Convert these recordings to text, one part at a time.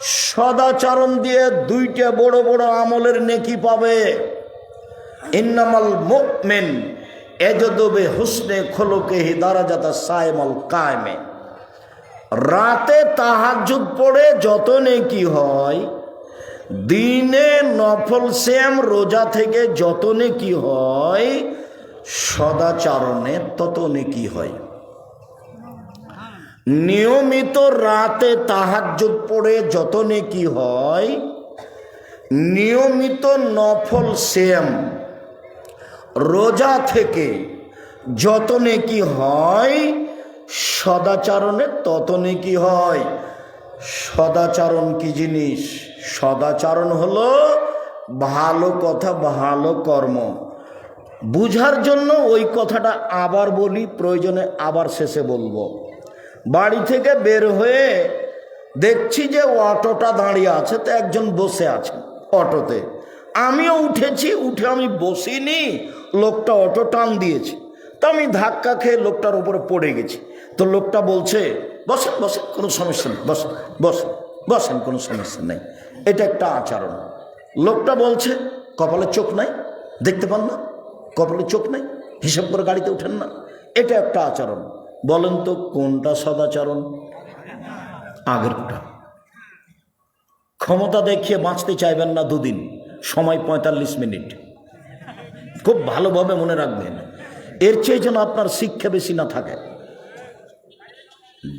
সদাচরণ দিয়ে দুইটা বড় বড় আমলের নেকি পাবে। ইন্নামাল মুকমিন এজদবে হুসনে খোলকে হিদারাজাতা সায়মাল কায়মে। রাতে তাহার তাহাজুদ পড়ে যত নেকি হয়, দিনে নফল শ্যাম রোজা থেকে যত নেকি হয়, সদাচারণে তত নেকি হয়। নিয়মিত রাতে তাহাজ্জুদ পড়ে যত নেকি হয়, নিয়মিত নফল শ্যাম রোজা থেকে যত নেকি হয়, সদাচারণে তত নেকি হয়। সদাচারণ কি জিনিস? সদাচারণ হলো ভালো কথা, ভালো কর্ম। বুঝার জন্য ওই কথাটা আবার বলি, প্রয়োজনে আবার শেষে বলব। বাড়ি থেকে বের হয়ে দেখছি যে অটোটা দাঁড়িয়ে আছে, তো একজন বসে আছে অটোতে। আমিও উঠেছি, উঠে আমি বসিনি, লোকটা অটো টান দিয়েছে। তো আমি ধাক্কা খেয়ে লোকটার উপরে পড়ে গেছি। তো লোকটা বলছে, বসেন বসেন, কোনো সমস্যা নেই, বসেন বসেন বসেন, কোনো সমস্যা নেই। এটা একটা আচরণ। লোকটা বলছে, কপালে চোখ নাই, দেখতে পান না, কপালে চোখ নাই, হিসাব করে গাড়িতে ওঠেন না। এটা একটা আচরণ। বলেন তো কোনটা সদাচরণ? আগেরটা। ক্ষমতা দেখিয়ে বাঁচতে চাইবেন না দুদিন। সময় পঁয়তাল্লিশ মিনিট। খুব ভালোভাবে মনে রাখবেন। এর চেয়ে যেন আপনার শিক্ষা বেশি না থাকে।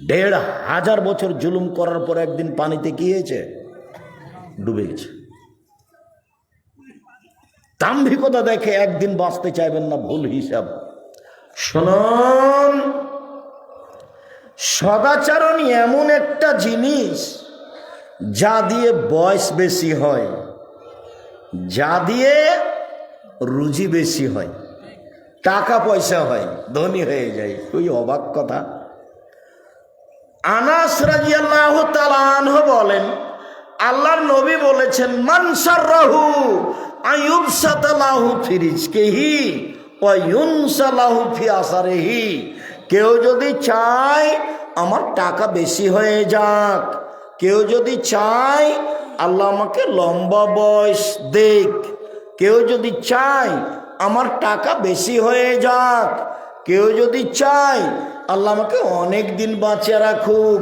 দেড় হাজার বছর জুলুম করার পর একদিন পানিতে কি হয়েছে? ডুবে গেছে। দাম্ভিকতা দেখে একদিন বাঁচতে চাইবেন না, ভুল হিসাব। শুনুন! সদাচরণ এমন একটা জিনিস যা দিয়ে বয়স বেশি হয়, যা দিয়ে রুজি বেশি হয়, টাকা পয়সা হয়, ধনী হয়ে যায়। ওই অবাক কথা। আনাস রাজিয়াল্লাহ তালানহ বলেন, আল্লাহর নবী বলেছেন মানসার রাহু আয়ুব সাতালাহু ফিরিজকেহি ওয়ুনসালাহু ফি আসারেহি। কেউ যদি চায় আমার টাকা বেশি হয়ে যাক। কেউ যদি চায়, আল্লাহ আমাকে লম্বা বয়স দেখ কেউ যদি চায়, আমার টাকা বেশি হয়ে যাক। কেউ যদি চায়, আল্লাহ আমাকে অনেক দিন বাঁচিয়ে রাখুক।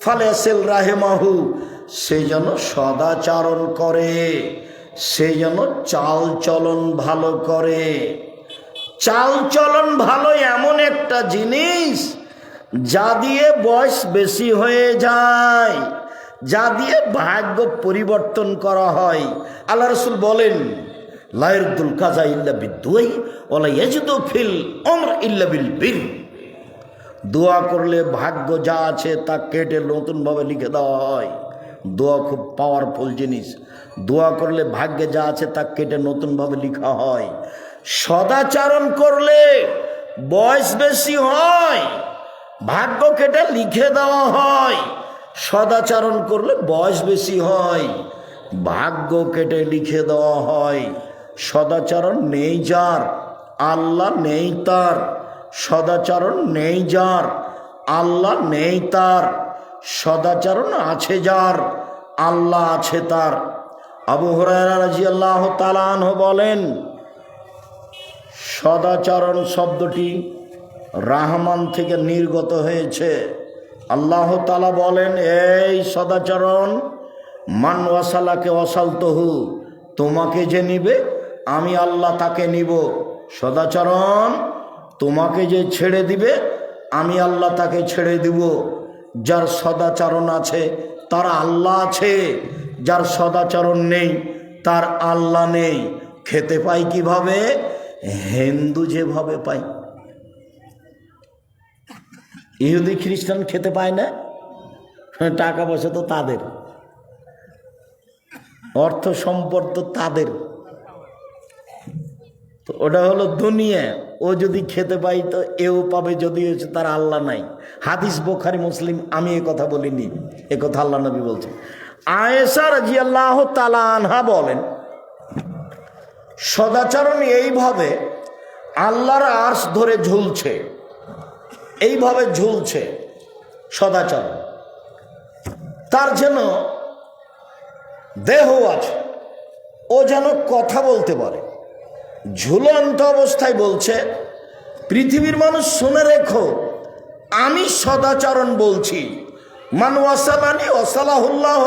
ফালে সেল রাহেমাহু, সে যেন সদাচারণ করে, সে যেন চাল চলন ভালো করে। চাল চলন ভালো এমন একটা জিনিস যা দিয়ে বয়স বেশি হয়ে যায়, যা দিয়ে ভাগ্য পরিবর্তন করা হয়। আল্লাহ রসুল বলেন লায়রদুল কাজা ইল্লা বিদ্যুই ওলা ইয়াজিদু ফিল অমর ইল্লা বিল বিল দোয়া করলে ভাগ্য যা আছে তা কেটে নতুনভাবে লিখে দেওয়া হয়। দোয়া খুব পাওয়ারফুল জিনিস। দোয়া করলে ভাগ্যে যা আছে তা কেটে নতুনভাবে লেখা হয়। সদাচারণ করলে বয়স বেশি হয়। ভাগ্য কেটে লিখে দেওয়া হয়। সদাচারণ করলে বয়স বেশি হয়। ভাগ্য কেটে লিখে দেওয়া হয়। সদাচরণ নেই যার, আল্লাহ নেই তার। সদাচরণ নেই যার, আল্লাহ নেই তার। সদাচরণ আছে যার, আল্লাহ আছে তার। আবু হরাইরা আল্লাহ বলেন, সদাচরণ শব্দটি রাহমান থেকে নির্গত হয়েছে। আল্লাহ তালা বলেন, এই সদাচরণ, মান ওয়াসালাকে অসালতহু তোমাকে যে নিবে, আমি আল্লাহ তাকে নিব। সদাচরণ, তোমাকে যে ছেড়ে দিবে, আমি আল্লাহ তাকে ছেড়ে দিব। যার সদাচরণ আছে, তার আল্লাহ আছে। যার সদাচরণ নেই, তার আল্লাহ নেই। খেতে পাই কীভাবে? হিন্দু যেভাবে পাই ইহুদি খ্রিস্টান খেতে পায় না? টাকা পয়সা তো তাদের। অর্থ সম্পদ তো তাদের। তো ওটা হলো দুনিয়া। ও যদি খেতে পাই তো এও পাবে যদি হচ্ছে তার আল্লাহ নাই। হাদিস বোখারি, মুসলিম, আমি এ কথা বলিনি। এ কথা আল্লাহ নবী বলছে। আয়েসা রাজি আল্লাহ আনহা বলেন, সদাচরণ এইভাবে আল্লাহর আর্স ধরে ঝুলছে। এইভাবে ঝুলছে সদাচরণ। তার যেন দেহ আছে। ও যেন কথা বলতে পারে। ঝুলন্ত অবস্থায় বলছে, পৃথিবীর মানুষ শুনে রেখো, আমি সদাচরণ বলছি। মান ওয়াসালানি ওসালাহুল্লাহ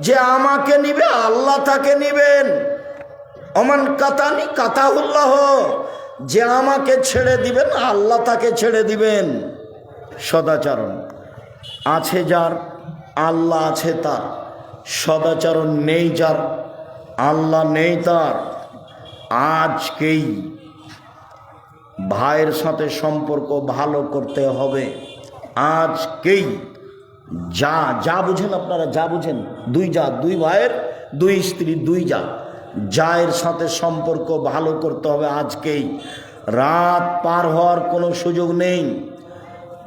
যে আমাকে নিবে, আল্লাহ তাকে নিবেন। অমান কাতানি কাতাহুল্লাহ যে আমাকে ছেড়ে দিবেন, আল্লাহ তাকে ছেড়ে দিবেন। সদাচরণ আছে যার, আল্লাহ আছে তার। সদাচরণ নেই যার, আল্লাহ নেই তার। আজকেই ভাইয়ের সাথে সম্পর্ক ভালো করতে হবে। আজকেই। যা যা বুঝেন আপনারা, যা বুঝেন। দুই যা দুই ভাইয়ের, দুই স্ত্রী, দুই যা জায়ের সাথে সম্পর্ক ভালো করতে হবে আজকেই। রাত পার হওয়ার কোনো সুযোগ নেই।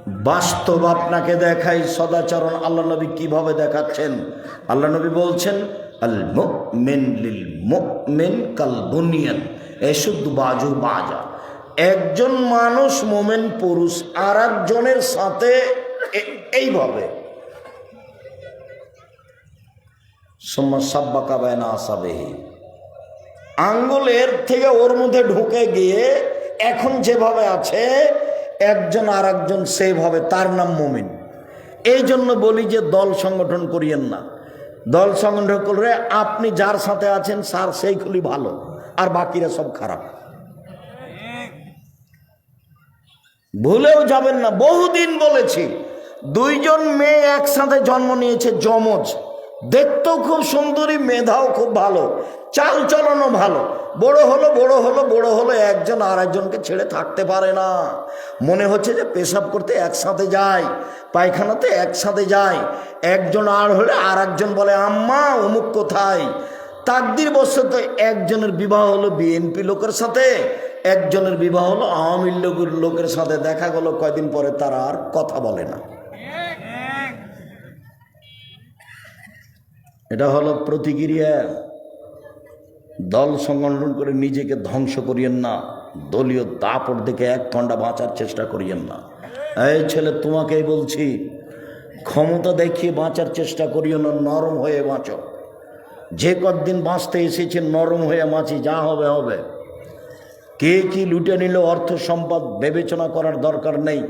বাস্তব আপনাকে দেখাই সদাচরণ আল্লাহ নবী কীভাবে দেখাচ্ছেন। আল্লাহ নবী বলছেন, আল মুমিন লিল মুমিন কাল বুনিয়ান এসুদ বাজু বাজা। একজন মানুষ মোমেন পুরুষ আর একজনের সাথে এইভাবে। সোম্মা সাব্বা কাবায়না আসাবেহি। আঙ্গুলের থেকে ওর মধ্যে ঢুকে গিয়ে এখন যেভাবে আছে, একজন আর একজন সেইভাবে তার নাম মোমিন। এই জন্য বলি যে দল সংগঠন করিয়েন না। দল সংগঠন করলে আপনি যার সাথে আছেন স্যার সেইগুলি ভালো, আর বাকিরা সব খারাপ। ভুলেও যাবেন না, বহুদিন বলেছি, দুইজন মেয়ে একসাথে জন্ম নিয়েছে যমজ। দেখতেও খুব সুন্দরী, মেধাও খুব ভালো চাল চলনও ভালো। বড় হলো বড় হলো বড় হলো, একজন আর একজনকে ছেড়ে থাকতে পারে না। মনে হচ্ছে যে পেশাব করতে একসাথে যায়, পায়খানাতে একসাথে যায়। একজন আর হলে আর একজন বলে, আম্মা, অমুক কোথায়? তাকদির বশত একজনের বিবাহ হলো বিএনপি লোকের সাথে, একজনের বিবাহ হলো আওয়ামী লীগের লোকের সাথে। দেখা গেল কয়দিন পরে তারা আর কথা বলে না। এটা হলো প্রতিক্রিয়া। দল সংগঠন করে নিজেকে ধ্বংস করিয়েন না। দলীয় দাপট দেখে এক ঘণ্টা বাঁচার চেষ্টা করিয়েন না। এই ছেলে, তোমাকেই বলছি, ক্ষমতা দেখিয়ে বাঁচার চেষ্টা করিও না, নরম হয়ে বাঁচো। যে কদিন বাঁচতে এসেছে, নরম হয়ে বাঁচি, যা হবে হবে। কে কি লুটে নিল, অর্থ সম্পদ বিবেচনা করার দরকার নেই।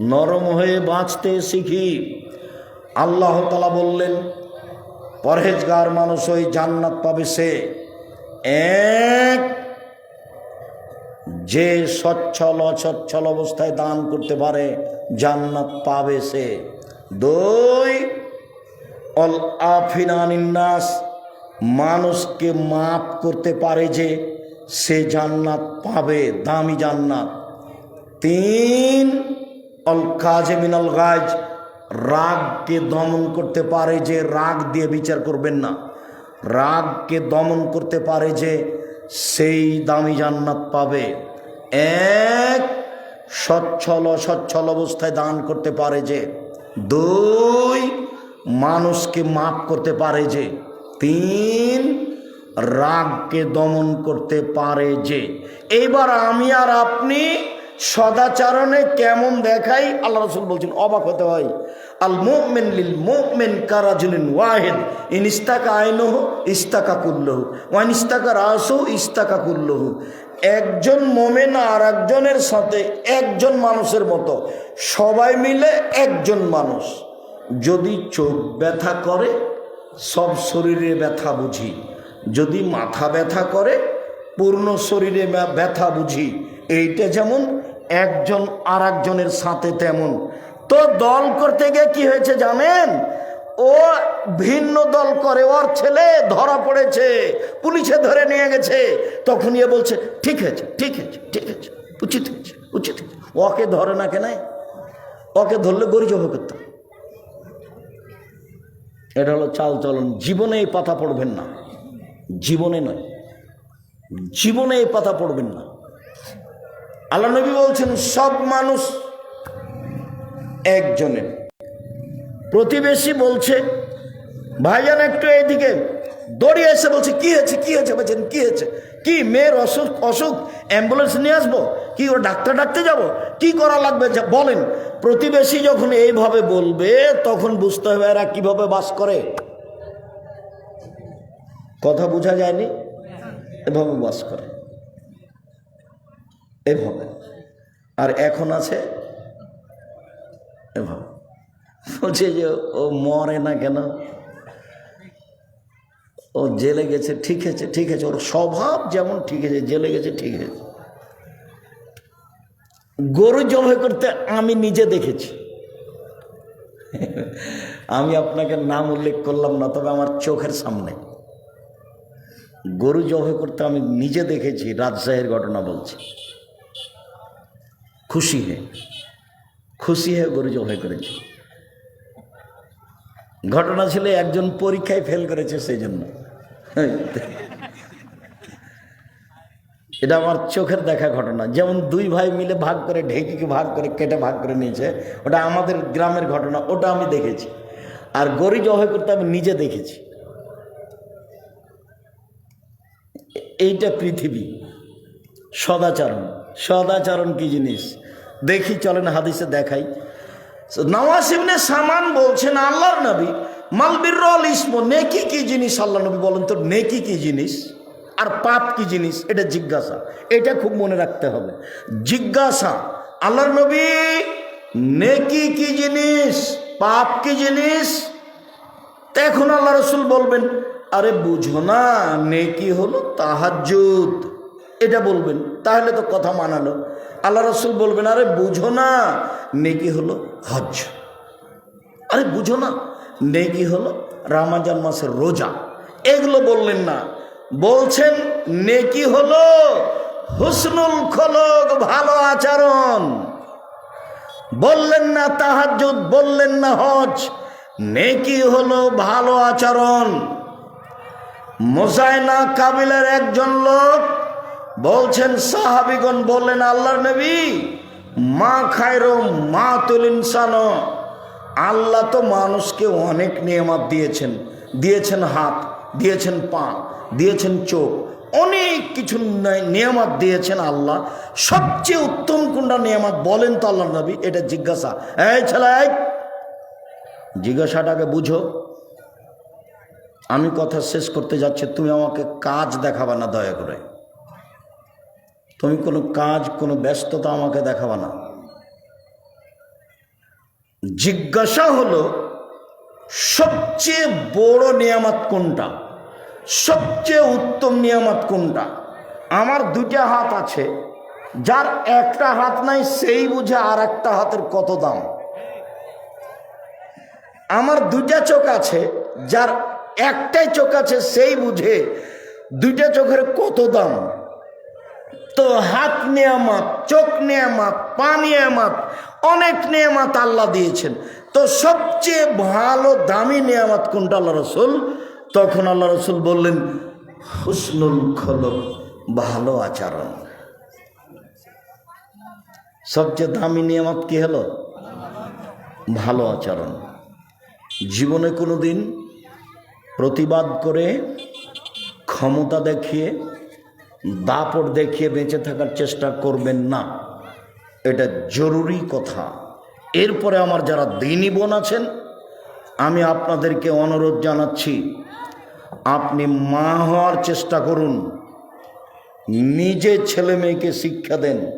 নরম হয়ে বাঁচতে শিখি। আল্লাহ তালা বললেন পরহেজগার মানুষ ওই জান্নাত পাবে সে। এক, যে সচ্ছল অসচ্ছল অবস্থায় দান করতে পারে, জান্নাত পাবে সে। দুই, অল আফিনানিন্নাস মানুষকে মাফ করতে পারে যে সে জান্নাত পাবে, দামি জান্নাত। তিন, অল কাজে মিনাল গাজ রাগকে দমন করতে পারে যে রাগ দিয়ে বিচার করবেন না। রাগকে দমন করতে পারে যে সেই দামি জান্নাত পাবে। এক, সচ্ছল অসচ্ছল অবস্থায় দান করতে পারে যে। দুই, মানুষকে মাফ করতে পারে যে। তিন, রাগকে দমন করতে পারে যে। এইবার আমি আর আপনি সদাচরণে কেমন দেখাই? আল্লাহ রসুল বলছেন, অবাক হতে হয়। আল মুমিন লিল মুমিন কারাজুলিন ওয়াহিদ। ইন ইস্তাকা আইনহ ইস্তাকা কুল্লহ। ওয়ান ইস্তাকা রাসহ ইস্তাকা কুল্লহ। একজন মোমেন আর একজনের সাথে একজন মানুষের মতো। সবাই মিলে একজন মানুষ। যদি চোখ ব্যথা করে, সব শরীরে ব্যথা বুঝি। যদি মাথা ব্যথা করে, পূর্ণ শরীরে ব্যথা বুঝি। এইটা যেমন একজন আর একজনের সাথে তেমন। তো দল করতে গিয়ে কি হয়েছে জানেন? ও ভিন্ন দল করে, ওর ছেলে ধরা পড়েছে, পুলিশে ধরে নিয়ে গেছে। তখন ইয়ে বলছে, ঠিক আছে ঠিক আছে ঠিক আছে, উচিত হয়েছে উচিত হয়েছে। ওকে ধরে না কেন? ওকে ধরলে গরিজ হবে এটা হলো চাল চলন জীবনে এই পাতা পড়বেন না। জীবনে নয় জীবনে এই পাতা পড়বেন না। আল্লাহ নবী বলছেন, সব মানুষ একজনের প্রতিবেশী বলছে, ভাইজান একটু এইদিকে দৌড়িয়ে এসে বলছে, কি হয়েছে কি হয়েছে বলছেন কি হয়েছে? কি মেয়ের অসুখ অসুখ? অ্যাম্বুলেন্স নিয়ে আসব? কি ও ডাক্তার ডাকতে যাব? কি করা লাগবে? বলেন। প্রতিবেশী যখন এইভাবে বলবে, তখন বুঝতে হবে এরা কীভাবে বাস করে। কথা বোঝা যায়নি? এভাবে বাস করে। এভাবে। আর এখন আছে এভাবে। বলছে যে ও মরে না কেন? ও জেলে গেছে, ঠিক আছে ঠিক আছে। ওর স্বভাব যেমন ঠিক আছে, জেলে গেছে, ঠিক আছে। গরু জবাই করতে আমি নিজে দেখেছি। আমি আপনাকে নাম উল্লেখ করলাম না, তবে আমার চোখের সামনে। গরু জবাই করতে আমি নিজে দেখেছি, রাজশাহীর ঘটনা বলছি। খুশি হয়ে খুশি হয়ে গরু জবাই করেছি। ঘটনা ছিল একজন পরীক্ষায় ফেল করেছে সেই জন্য এটা আমার চোখের দেখা ঘটনা। যেমন দুই ভাই মিলে ভাগ করে ঢেকিকে ভাগ করে কেটে ভাগ করে নিয়েছে, ওটা আমাদের গ্রামের ঘটনা, ওটা আমি দেখেছি। আর গরি জবাই করতে আমি নিজে দেখেছি। এইটা পৃথিবী। সদাচরণ। সদাচরণ কি জিনিস? দেখি, চলেন হাদিসে দেখাই। নওয়াজ ইবনে সামান বলছেন, আল্লাহর নবী মালবিরল ইসমো, নেকি কি জিনিস? আল্লাহ নবী বলেন তো, নেকি কি জিনিস? আর পাপ কি জিনিস? এটা জিজ্ঞাসা। এটা খুব মনে রাখতে হবে। জিজ্ঞাসা, আল্লাহর নবী, নেকি কি জিনিস? পাপ কি জিনিস? এখন আল্লাহ রসুল বলবেন, আরে বুঝো না, নেকি হলো তাহাজুদ এটা বলবেন, তাহলে তো কথা মানালো। আল্লাহ রসুল বলবেন, আরে, বুঝো না, নেকি হলো হজ আরে, বুঝো না, নেকি হলো রামাজান মাসের রোজা। এগুলো বললেন না, বলছেন, নেকি হলো হুসনুল খলক, ভালো আচরণ। বললেন না তাহাজুদ বললেন না হজ নেকি হলো ভালো আচরণ। মোসাইনা কাবিলের একজন লোক বলছেন, সাহাবিগণ বললেন, আল্লাহর নবী, মা খায়রো, মা তুল ইনসানো। আল্লাহ তো মানুষকে অনেক নিয়ামত দিয়েছেন। দিয়েছেন হাত, দিয়েছেন পা, দিয়েছেন চোখ, অনেক কিছু নিয়ামত দিয়েছেন আল্লাহ। সবচেয়ে উত্তম কোনটা নিয়ামত বলেন তো আল্লাহ নবী, এটা জিজ্ঞাসা। এই ছেলে জিজ্ঞাসাটাকে বুঝো। আমি কথা শেষ করতে যাচ্ছি, তুমি আমাকে কাজ দেখাবা না, দয়া করে। তুমি কোনো কাজ, কোনো ব্যস্ততা আমাকে দেখাবা না। জিজ্ঞাসা হলো, সবচেয়ে বড় নিয়ামত কোনটা? সবচেয়ে উত্তম নিয়ামত কোনটা? আমার দুটা হাত আছে, যার একটা হাত নাই, সেই বুঝে আর একটা হাতের কত দাম? আমার দুটা চোখ আছে, যার একটাই চোখ আছে, সেই বুঝে দুইটা চোখের কত দাম? তো হাত নেয়ামাত, চোখ নেয়ামাত, পা নেয়ামাত, অনেক নেয়ামাত আল্লাহ দিয়েছেন। তো সবচেয়ে ভালো, দামি নেয়ামাত কোনটা আল্লাহ রসুল? তখন আল্লাহ রসুল বললেন, হুসনুল খলক, ভালো আচরণ। সবচেয়ে দামি নিয়ামত কি হলো? ভালো আচরণ। জীবনে কোনো দিন প্রতিবাদ করে ক্ষমতা দেখিয়ে দাপট দেখিয়ে বেঁচে থাকার চেষ্টা করবেন না। এটা জরুরি কথা। এরপরে আমার যারা দিনী বোন আছেন, আমি আপনাদেরকে অনুরোধ জানাচ্ছি, আপনি মা হওয়ার চেষ্টা করুন। নিজে ছেলে মেয়েকে শিক্ষা দেন।